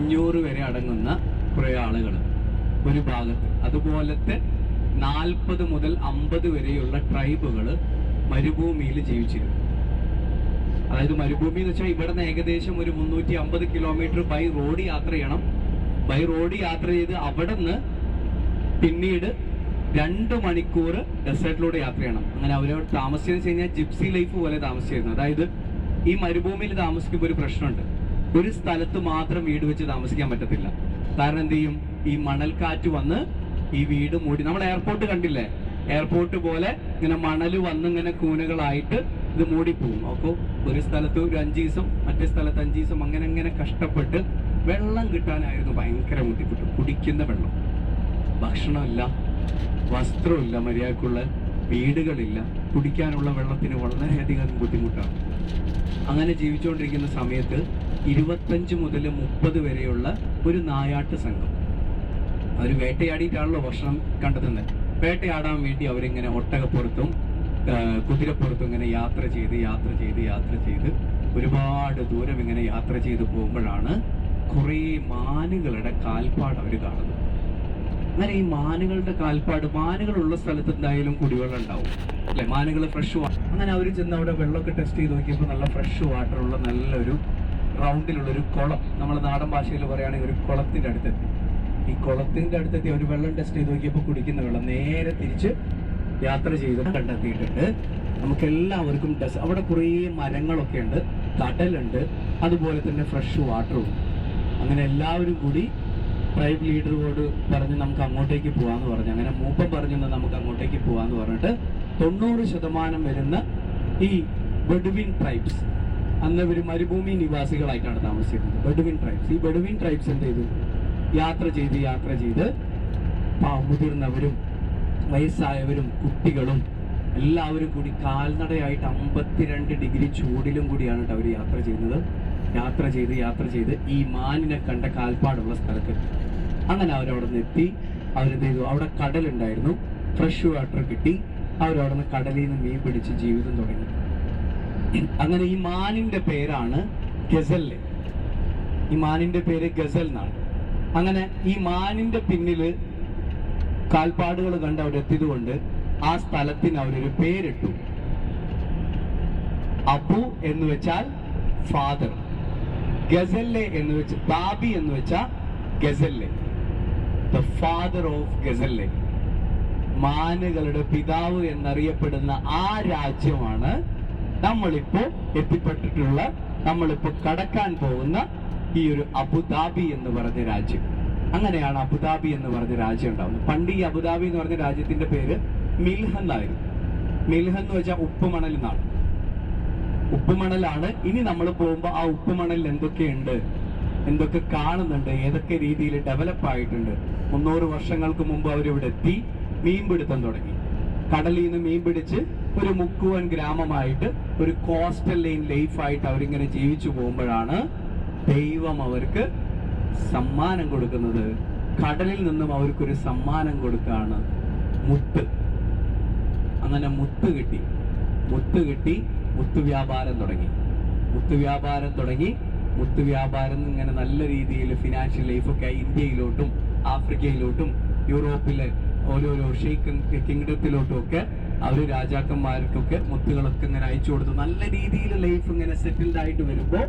അഞ്ഞൂറ് വരെ അടങ്ങുന്ന കുറെ ആളുകൾ ഒരു ഭാഗത്ത്. അതുപോലത്തെ നാൽപ്പത് മുതൽ അമ്പത് വരെയുള്ള ട്രൈബുകൾ മരുഭൂമിയിൽ ജീവിച്ചിരുന്നു. അതായത് മരുഭൂമി എന്ന് വെച്ചാൽ ഇവിടെ ഏകദേശം ഒരു മുന്നൂറ്റി അമ്പത് കിലോമീറ്റർ ബൈ റോഡ് യാത്ര ചെയ്യണം. ബൈ റോഡ് യാത്ര ചെയ്ത് അവിടെ നിന്ന് പിന്നീട് രണ്ട് മണിക്കൂർ ഡെസേർട്ടിലൂടെ യാത്ര ചെയ്യണം. അങ്ങനെ അവരവിടെ താമസിച്ചതെന്ന് വെച്ച് കഴിഞ്ഞാൽ ജിപ്സി ലൈഫ് പോലെ താമസിച്ചിരുന്നു. അതായത് ഈ മരുഭൂമിയിൽ താമസിക്കുമ്പോൾ ഒരു പ്രശ്നമുണ്ട്. ഒരു സ്ഥലത്ത് മാത്രം വീട് വെച്ച് താമസിക്കാൻ പറ്റത്തില്ല. കാരണം എന്ത് ചെയ്യും? ഈ മണൽക്കാറ്റ് വന്ന് ഈ വീട് മൂടി നമ്മൾ എയർപോർട്ട് കണ്ടില്ലേ? എയർപോർട്ട് പോലെ ഇങ്ങനെ മണൽ വന്ന് ഇങ്ങനെ കൂനകളായിട്ട് ഇത് മൂടിപ്പോവും. അപ്പോൾ ഒരു സ്ഥലത്ത് ഒരു അഞ്ച് ദിവസം മറ്റേ സ്ഥലത്ത് അഞ്ച് ദിവസം അങ്ങനെ അങ്ങനെ കഷ്ടപ്പെട്ട് വെള്ളം കിട്ടാനായിരുന്നു ഭയങ്കര ബുദ്ധിമുട്ട്. കുടിക്കുന്ന വെള്ളം. ഭക്ഷണമില്ല വസ്ത്രമില്ല മര്യാദക്കുള്ള വീടുകളില്ല. കുടിക്കാനുള്ള വെള്ളത്തിന് വളരെയധികം ബുദ്ധിമുട്ടാണ്. അങ്ങനെ ജീവിച്ചുകൊണ്ടിരിക്കുന്ന സമയത്ത് ഇരുപത്തഞ്ച് മുതൽ മുപ്പത് വരെയുള്ള ഒരു നായാട്ട് സംഘം. അവർ വേട്ടയാടിയിട്ടാണല്ലോ ഭക്ഷണം കണ്ടെത്തുന്നത്. വേട്ടയാടാൻ വേണ്ടി അവരിങ്ങനെ ഒട്ടകപ്പുറത്തും കുതിരപ്പുറത്തും ഇങ്ങനെ യാത്ര ചെയ്ത് യാത്ര ചെയ്ത് യാത്ര ചെയ്ത് ഒരുപാട് ദൂരം ഇങ്ങനെ യാത്ര ചെയ്ത് പോകുമ്പോഴാണ് കുറേ മാനുകളുടെ കാൽപ്പാട് അവർ കാണുന്നത്. അങ്ങനെ ഈ മാനുകളുടെ കാൽപ്പാട് മാനുകളുള്ള സ്ഥലത്ത് എന്തായാലും കുടിവെള്ളം ഉണ്ടാവും. അല്ലെ? മാനുകൾ ഫ്രഷ് വാട്ടർ അങ്ങനെ അവർ ചെന്ന് അവിടെ വെള്ളമൊക്കെ ടെസ്റ്റ് ചെയ്ത് നോക്കിയപ്പോൾ നല്ല ഫ്രഷ് വാട്ടർ ഉള്ള നല്ലൊരു റൗണ്ടിലുള്ള ഒരു കുളം നമ്മുടെ നാടൻ ഭാഷയിൽ പറയുകയാണെങ്കിൽ ഒരു കുളത്തിന്റെ അടുത്തെത്തി. ഈ കുളത്തിന്റെ അടുത്തെത്തി അവർ വെള്ളം ടെസ്റ്റ് ചെയ്ത് നോക്കിയപ്പോൾ കുടിക്കുന്ന വെള്ളം നേരെ തിരിച്ച് യാത്ര ചെയ്ത് കണ്ടെത്തിയിട്ടുണ്ട്. നമുക്ക് എല്ലാവർക്കും ടെസ്റ്റ് അവിടെ കുറേ മരങ്ങളൊക്കെ ഉണ്ട് കടലുണ്ട് അതുപോലെ തന്നെ ഫ്രഷ് വാട്ടറും അങ്ങനെ എല്ലാവരും കൂടി ട്രൈബ് ലീഡറോട് പറഞ്ഞ് നമുക്ക് അങ്ങോട്ടേക്ക് പോകാമെന്ന് പറഞ്ഞു. അങ്ങനെ മൂപ്പൻ പറഞ്ഞു "എന്നാ നമുക്ക് അങ്ങോട്ടേക്ക് പോകാമെന്ന് പറഞ്ഞിട്ട് തൊണ്ണൂറ് ശതമാനം വരുന്ന ഈ ബെഡുവിൻ ട്രൈബ്സ് അന്ന് ഇവർ മരുഭൂമി നിവാസികളായിട്ടാണ് താമസിക്കുന്നത് ബെഡുവിൻ ട്രൈബ്സ് ഈ ബെഡുവിൻ ട്രൈബ്സ് എന്ത് ചെയ്തു? യാത്ര ചെയ്ത് യാത്ര ചെയ്ത് മുതിർന്നവരും വയസ്സായവരും കുട്ടികളും എല്ലാവരും കൂടി കാൽനടയായിട്ട് അമ്പത്തിരണ്ട് ഡിഗ്രി ചൂടിലും കൂടിയാണ് അവർ യാത്ര ചെയ്യുന്നത്. യാത്ര ചെയ്ത് യാത്ര ചെയ്ത് ഈ മാനിനെ കണ്ട കാൽപ്പാടുള്ള സ്ഥലത്ത് അങ്ങനെ അവരവിടെ നിന്ന് എത്തി. അവരെന്ത് ചെയ്തു? അവിടെ കടലുണ്ടായിരുന്നു. ഫ്രഷ് വാട്ടർ കിട്ടി. അവരവിടെ നിന്ന് കടലിൽ നിന്ന് മീൻ പിടിച്ച് ജീവിതം തുടങ്ങി. അങ്ങനെ ഈ മാനിന്റെ പേരാണ് ഗസൽ ഈ മാനിന്റെ പേര് ഗസൽ എന്നാണ്. അങ്ങനെ ഈ മാനിന്റെ പിന്നിൽ കാൽപ്പാടുകൾ കണ്ട് അവരെത്തിയതുകൊണ്ട് ആ സ്ഥലത്തിന് അവരൊരു പേരിട്ടു. അബു എന്ന് വെച്ചാൽ ഫാദർ. ഗസല്ലെ എന്ന് വെച്ച് ബാബി എന്ന് വെച്ചാൽ gazelle the father of gazelle മാനുകളുടെ പിതാവ് എന്നറിയപ്പെടുന്ന ആ രാജ്യമാണ് നമ്മളിപ്പോ എത്തിപ്പെട്ടിട്ടുള്ള നമ്മളിപ്പോ കടക്കാൻ പോകുന്ന ഈ ഒരു അബുദാബി എന്ന് പറഞ്ഞ രാജ്യം. അങ്ങനെയാണ് അബുദാബി എന്ന് പറഞ്ഞ രാജ്യം ഉണ്ടാവുന്നത്. പണ്ട് ഈ അബുദാബി എന്ന് പറഞ്ഞ രാജ്യത്തിന്റെ പേര് മിൽഹ എന്നായിരുന്നു മിൽഹ എന്ന് വെച്ചാൽ ഉപ്പുമണൽ എന്നാണ്. ഉപ്പുമണലാണ്. ഇനി നമ്മൾ പോകുമ്പോൾ ആ ഉപ്പുമണലിൽ എന്തൊക്കെയുണ്ട്? എന്തൊക്കെ കാണുന്നുണ്ട്? ഏതൊക്കെ രീതിയിൽ ഡെവലപ്പ് ആയിട്ടുണ്ട്? മുന്നൂറ് വർഷങ്ങൾക്ക് മുമ്പ് അവരിവിടെ എത്തി മീൻപിടുത്തം തുടങ്ങി. കടലിൽ നിന്ന് മീൻ പിടിച്ച് ഒരു മുക്കുവൻ ഗ്രാമമായിട്ട് ഒരു കോസ്റ്റൽ ലൈൻ ലൈഫായിട്ട് അവരിങ്ങനെ ജീവിച്ചു പോകുമ്പോഴാണ് ദൈവം അവർക്ക് സമ്മാനം കൊടുക്കുന്നത്. കടലിൽ നിന്നും അവർക്കൊരു സമ്മാനം കൊടുക്കുകയാണ് മുത്ത്. അങ്ങനെ മുത്ത് കിട്ടി. മുത്ത് കിട്ടി മുത്ത് വ്യാപാരം തുടങ്ങി. മുത്ത് വ്യാപാരം തുടങ്ങി. മുത്ത് വ്യാപാരം ഇങ്ങനെ നല്ല രീതിയിൽ ഫിനാൻഷ്യൽ ലൈഫൊക്കെ ഇന്ത്യയിലോട്ടും ആഫ്രിക്കയിലോട്ടും യൂറോപ്പിലെ ഓരോരോ ഷെയ്ക്ക് കിങ്ഡത്തിലോട്ടും ഒക്കെ അവർ രാജാക്കന്മാർക്കൊക്കെ മുത്തുകളൊക്കെ ഇങ്ങനെ അയച്ചു കൊടുത്തു നല്ല രീതിയിൽ ലൈഫ് ഇങ്ങനെ സെറ്റിൽഡ് ആയിട്ട് വരുമ്പോൾ